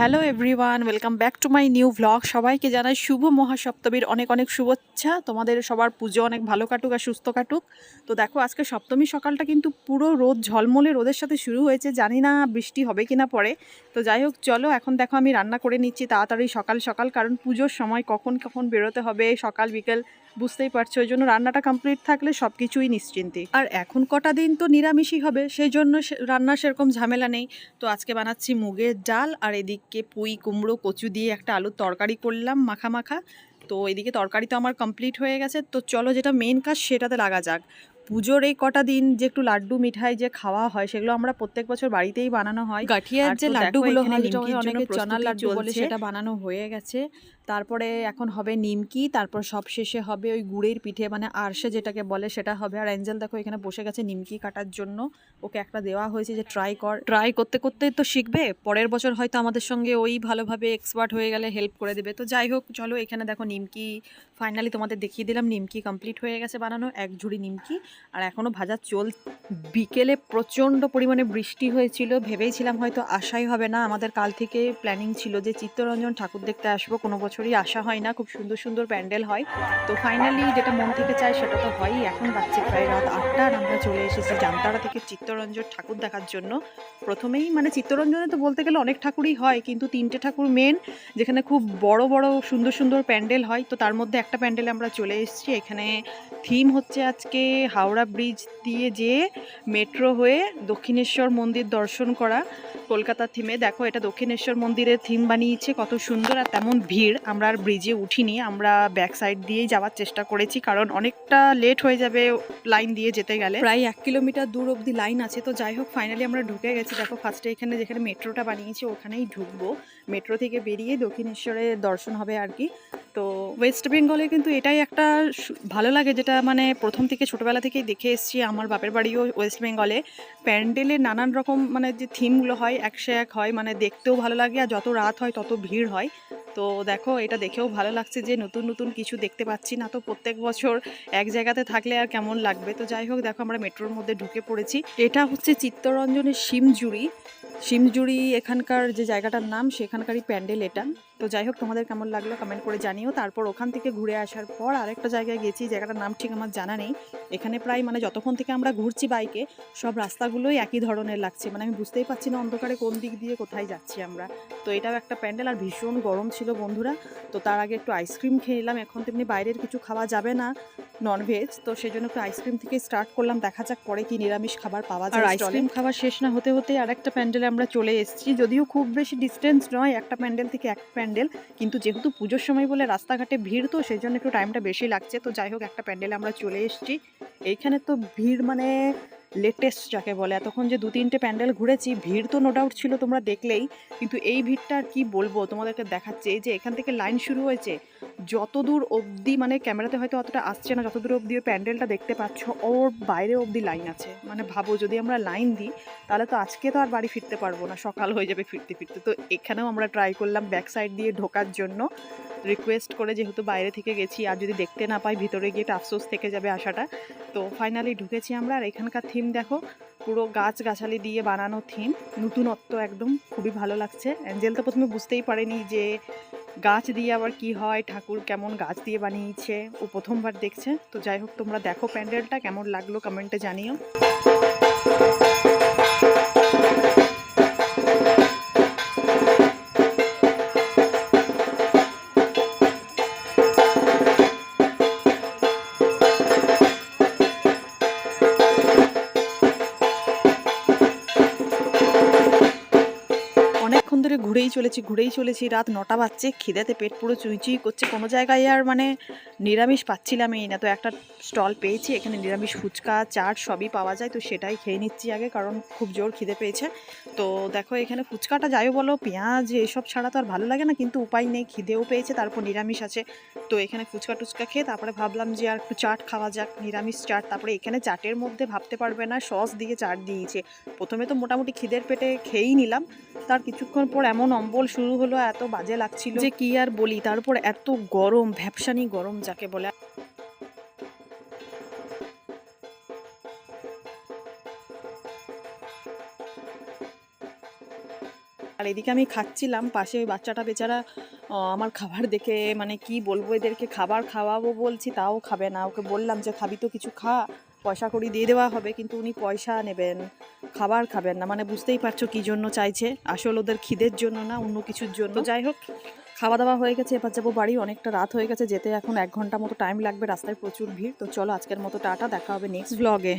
Hello everyone welcome back to my new vlog সবাইকে জানাই শুভ মহাসপ্তমীর অনেক অনেক শুভেচ্ছা। তোমাদের সবার পুজো অনেক ভালো কাটুক আর সুস্থ কাটুক। তো দেখো, আজকে সপ্তমী সকালটা কিন্তু পুরো রোদ, ঝলমলে রোদের সাথে শুরু হয়েছে। জানি না বৃষ্টি হবে কি না পরে। তো যাই হোক, চলো, এখন দেখো আমি রান্না করে নিচ্ছি তাড়াতাড়ি সকাল সকাল, কারণ পুজোর সময় কখন কখন বেরোতে হবে, সকাল, বিকেল, বুঝতেই পারছ। ওই জন্য রান্নাটা কমপ্লিট থাকলে সব কিছুই নিশ্চিন্তে। আর এখন কটা দিন তো নিরামিষই হবে, সেই জন্য রান্না সেরকম ঝামেলা নেই। তো আজকে বানাচ্ছি মুগের ডাল, আর এদিকে পুঁই কুমড়ো কচু দিয়ে একটা আলুর তরকারি করলাম মাখা মাখা। তো এদিকে তরকারি তো আমার কমপ্লিট হয়ে গেছে। তো চলো যেটা মেন কাজ সেটাতে লাগা যাক। পুজোর এই কটা দিন যে একটু লাড্ডু মিঠাই যে খাওয়া হয় সেগুলো আমরা প্রত্যেক বছর বাড়িতেই বানানো হয়। গাঠিয়ার যে লাড্ডুগুলো হয় অনেকে চনার লাড্ডু বলে সেটা বানানো হয়ে গেছে। তারপরে এখন হবে নিমকি, তারপর সব শেষে হবে ওই গুড়ের পিঠে মানে আরশে যেটাকে বলে সেটা হবে। আর অ্যাঞ্জেল দেখো এখানে বসে গেছে নিমকি কাটার জন্য। ওকে একটা দেওয়া হয়েছে যে ট্রাই কর। ট্রাই করতে করতে তো শিখবে। পরের বছর হয়তো আমাদের সঙ্গে ওই ভালোভাবে এক্সপার্ট হয়ে গেলে হেল্প করে দেবে। তো যাই হোক, চলো এখানে দেখো নিমকি ফাইনালি তোমাদের দেখিয়ে দিলাম, নিমকি কমপ্লিট হয়ে গেছে বানানো, এক ঝুড়ি নিমকি। আর এখনও ভাজা চল, বিকেলে প্রচণ্ড পরিমাণে বৃষ্টি হয়েছিল। ভেবেইছিলাম হয়তো আশাই হবে না। আমাদের কাল থেকে প্ল্যানিং ছিল যে চিত্তরঞ্জন ঠাকুর দেখতে আসব কোনো বছরই আসা হয় না, খুব সুন্দর সুন্দর প্যান্ডেল হয়। তো ফাইনালি যেটা মন থেকে চায় সেটা তো হয়ই, এখন বাচ্চা প্রায় রাত আটটার আমরা চলে এসেছি জামতারা থেকে চিত্তরঞ্জন ঠাকুর দেখার জন্য। প্রথমেই মানে চিত্তরঞ্জনে তো বলতে গেলে অনেক ঠাকুরই হয়, কিন্তু তিনটে ঠাকুর মেন যেখানে খুব বড় বড় সুন্দর সুন্দর প্যান্ডেল হয়। তো তার মধ্যে একটা প্যান্ডেলে আমরা চলে এসেছি, এখানে থিম হচ্ছে আজকে হাওড়া ব্রিজ দিয়ে যেয়ে মেট্রো হয়ে দক্ষিণেশ্বর মন্দির দর্শন করা। কলকাতার থিমে দেখো এটা দক্ষিণেশ্বর মন্দিরের থিম বানিয়েছে, কত সুন্দর আর তেমন ভিড়। আমরা আর ব্রিজে উঠিনি, আমরা ব্যাক সাইড দিয়েই যাওয়ার চেষ্টা করেছি, কারণ অনেকটা লেট হয়ে যাবে লাইন দিয়ে যেতে গেলে। প্রায় এক কিলোমিটার দূর অবধি লাইন আছে, তো যাই হোক ফাইনালি আমরা ঢুকে গেছি। দেখো ফার্স্টে এখানে যেখানে মেট্রোটা বানিয়েছে, ওখানেই ঢুকবো। মেট্রো থেকে বেরিয়ে দক্ষিণেশ্বরের দর্শন হবে আর কি। তো ওয়েস্ট বেঙ্গলে কিন্তু এটাই একটা ভালো লাগে যেটা মানে প্রথম থেকে ছোটোবেলা থেকেই দেখে এসেছি। আমার বাপের বাড়িও ওয়েস্ট বেঙ্গলে প্যান্ডেলে নানান রকম মানে যে থিমগুলো হয় একশো এক হয় মানে দেখতেও ভালো লাগে আর যত রাত হয় তত ভিড় হয়। তো দেখো, এটা দেখেও ভালো লাগছে যে নতুন নতুন কিছু দেখতে পাচ্ছি না তো প্রত্যেক বছর এক জায়গাতে থাকলে আর কেমন লাগবে। তো যাই হোক, দেখো আমরা মেট্রোর মধ্যে ঢুকে পড়েছি। এটা হচ্ছে চিত্তরঞ্জনের শিমজুড়ি শিমজুড়ি এখানকার যে জায়গাটার নাম সেখানকারই প্যান্ডেল এটা। তো যাই হোক তোমাদের কেমন লাগল কমেন্ট করে জানিও। তারপর ওখান থেকে ঘুরে আসার পর আরেকটা জায়গায় গেছি জায়গাটার নাম ঠিক আমার জানা নেই। এখানে প্রায় মানে যতক্ষণ থেকে আমরা ঘুরছি বাইকে সব রাস্তাগুলোই একই ধরনের লাগছে। মানে আমি বুঝতেই পারছি না অন্ধকারে কোন দিক দিয়ে কোথায় যাচ্ছি আমরা। তো এটাও একটা প্যান্ডেল আর ভীষণ গরম ছিল বন্ধুরা। তো তার আগে একটু আইসক্রিম খেয়ে নিলাম এখন তেমনি বাইরের কিছু খাওয়া যাবে না ননভেজ তো সেই জন্য একটু আইসক্রিম থেকে স্টার্ট করলাম। দেখা যাক পরে কি নিরামিষ খাবার পাওয়া যায় আইসক্রিম খাবার শেষ না হতে হতে আর একটা প্যান্ডেলে আমরা চলে এসেছি। যদিও খুব বেশি ডিস্টেন্স নয়, একটা প্যান্ডেল থেকে এক প্যান্ডেল। কিন্তু যেহেতু পুজোর সময় বলে রাস্তাঘাটে ভিড়, তো সেই জন্য একটু টাইমটা বেশি লাগছে। তো যাই হোক, একটা প্যান্ডেলে আমরা চলে এসেছি। এইখানে তো ভিড় মানে লেটেস্ট যাকে বলে। এতক্ষণ যে দু তিনটে প্যান্ডেল ঘুরেছি, ভিড় তো নো ডাউট ছিল তোমরা দেখলেই, কিন্তু এই ভিড়টা আর কি বলব তোমাদেরকে দেখাচ্ছে, এই যে এখান থেকে লাইন শুরু হয়েছে যত দূর অবধি মানে ক্যামেরাতে হয়তো অতটা আসছে না যত দূর অবধি ওই প্যান্ডেলটা দেখতে পাচ্ছ, ওর বাইরে অবধি লাইন আছে। মানে ভাবো যদি আমরা লাইন দিই, তাহলে তো আজকে তো আর বাড়ি ফিরতে পারব না, সকাল হয়ে যাবে ফিরতে ফিরতে। তো এখানেও আমরা ট্রাই করলাম ব্যাক সাইড দিয়ে ঢোকার জন্য। রিকোয়েস্ট করে যেহেতু বাইরে থেকে গেছি, আর যদি দেখতে না পাই ভিতরে গিয়ে আফসোস থেকে যাবে আসাটা তো ফাইনালি ঢুকেছি আমরা, আর এখানকার থিম দেখো, পুরো গাছ গাছালি দিয়ে বানানো থিম নতুনত্ব একদম, খুবই ভালো লাগছে। অ্যাঞ্জেল তো প্রথমে বুঝতেই পারেনি যে গাছ দিয়ে আবার কি হয়, ঠাকুর কেমন গাছ দিয়ে বানিয়েছে, ও প্রথমবার দেখছে। তো যাই হোক, তোমরা দেখো প্যান্ডেলটা, কেমন লাগল কমেন্টে জানিও। ধরে ঘুরেই চলেছি ঘুরেই চলেছি। রাত নটা বাজছে, খিদেতে পেট পুরো চুইচুই করছে। কোনো জায়গায় আর মানে নিরামিষ পাচ্ছিলামই না। তো একটা স্টল পেয়েছি, এখানে নিরামিষ ফুচকা, চাট সবই পাওয়া যায়। তো সেটাই খেয়ে নিচ্ছি আগে, কারণ খুব জোর খিদে পেয়েছে। তো দেখো এখানে ফুচকাটা যাই বলো, পেঁয়াজ এসব ছাড়া তো আর ভালো লাগে না, কিন্তু উপায় নেই, খিদেও পেয়েছে, তারপর নিরামিষ আছে। তো এখানে ফুচকা টুচকা খেয়ে তারপরে ভাবলাম যে আর একটু চাট খাওয়া যাক, নিরামিষ চাট। তারপরে এখানে চাটের মধ্যে ভাবতে পারবে না, সস দিয়ে চাট দিয়েছে। প্রথমে তো মোটামুটি খিদের পেটে খেয়েই নিলাম। তার কিছুক্ষণ পর এমন অম্বল শুরু হলো, এত বাজে লাগছিল যে কি আর বলি? তারপর এত গরম, ভ্যাপসানি গরম যাকে বলে। আর এদিকে আমি খাচ্ছিলাম, পাশে ওই বাচ্চাটা বেচারা আমার খাবার দেখে মানে কি বলব এদেরকে, খাবার খাওয়াবো বলছি, তাও খাবে না। ওকে বললাম যে, খাবি তো কিছু খা। পয়সা কড়ি দিয়ে দেওয়া হবে কিন্তু উনি পয়সা নেবেন খাবার খাবেন না। মানে বুঝতেই পারছ কি জন্য চাইছে? আসল ওদের খিদের জন্য না অন্য কিছুর জন্য। যাই হোক খাওয়া দাওয়া হয়ে গেছে এবার যাব বাড়ি। অনেকটা রাত হয়ে গেছে যেতে এখন এক ঘণ্টা মতো টাইম লাগবে রাস্তায় প্রচুর ভিড়। তো চলো আজকের মতো টাটা দেখা হবে নেক্সট ব্লগে